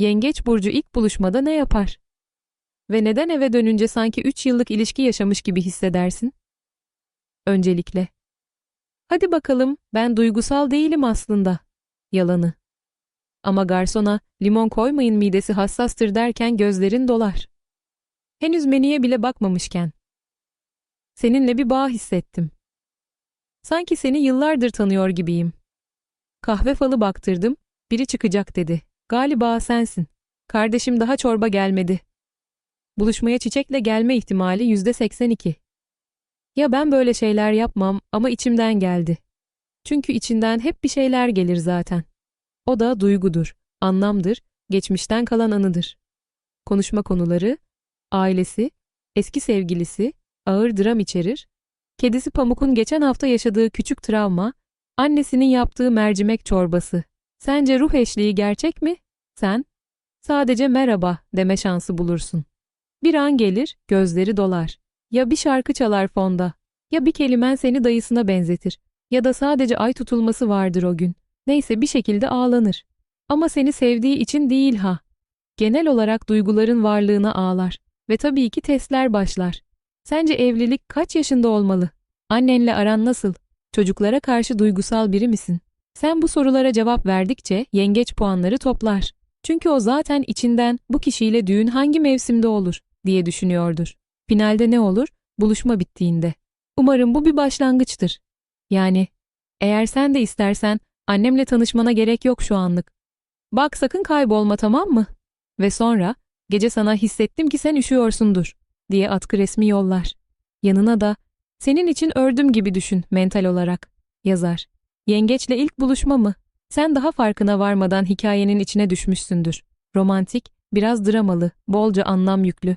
Yengeç burcu ilk buluşmada ne yapar? Ve neden eve dönünce sanki 3 yıllık ilişki yaşamış gibi hissedersin? Öncelikle. Hadi bakalım, ben duygusal değilim aslında. Yalanı. Ama garsona limon koymayın midesi hassastır derken gözlerin dolar. Henüz menüye bile bakmamışken. Seninle bir bağ hissettim. Sanki seni yıllardır tanıyor gibiyim. Kahve falı baktırdım, biri çıkacak dedi. Galiba sensin. Kardeşim daha çorba gelmedi. Buluşmaya çiçekle gelme ihtimali yüzde 82. Ya ben böyle şeyler yapmam ama içimden geldi. Çünkü içinden hep bir şeyler gelir zaten. O da duygudur, anlamdır, geçmişten kalan anıdır. Konuşma konuları, ailesi, eski sevgilisi, ağır dram içerir, kedisi Pamuk'un geçen hafta yaşadığı küçük travma, annesinin yaptığı mercimek çorbası. Sence ruh eşliği gerçek mi? Sen, sadece merhaba deme şansı bulursun. Bir an gelir, gözleri dolar. Ya bir şarkı çalar fonda, ya bir kelimen seni dayısına benzetir, ya da sadece ay tutulması vardır o gün. Neyse bir şekilde ağlanır. Ama seni sevdiği için değil ha. Genel olarak duyguların varlığına ağlar. Ve tabii ki testler başlar. Sence evlilik kaç yaşında olmalı? Annenle aran nasıl? Çocuklara karşı duygusal biri misin? Sen bu sorulara cevap verdikçe yengeç puanları toplar. Çünkü o zaten içinden bu kişiyle düğün hangi mevsimde olur diye düşünüyordur. Finalde ne olur? Buluşma bittiğinde. Umarım bu bir başlangıçtır. Yani eğer sen de istersen annemle tanışmana gerek yok şu anlık. Bak sakın kaybolma tamam mı? Ve sonra gece sana hissettim ki sen üşüyorsundur diye atkı resmi yollar. Yanına da senin için ördüm gibi düşün mental olarak yazar. Yengeçle ilk buluşma mı? Sen daha farkına varmadan hikayenin içine düşmüşsündür. Romantik, biraz dramalı, bolca anlam yüklü.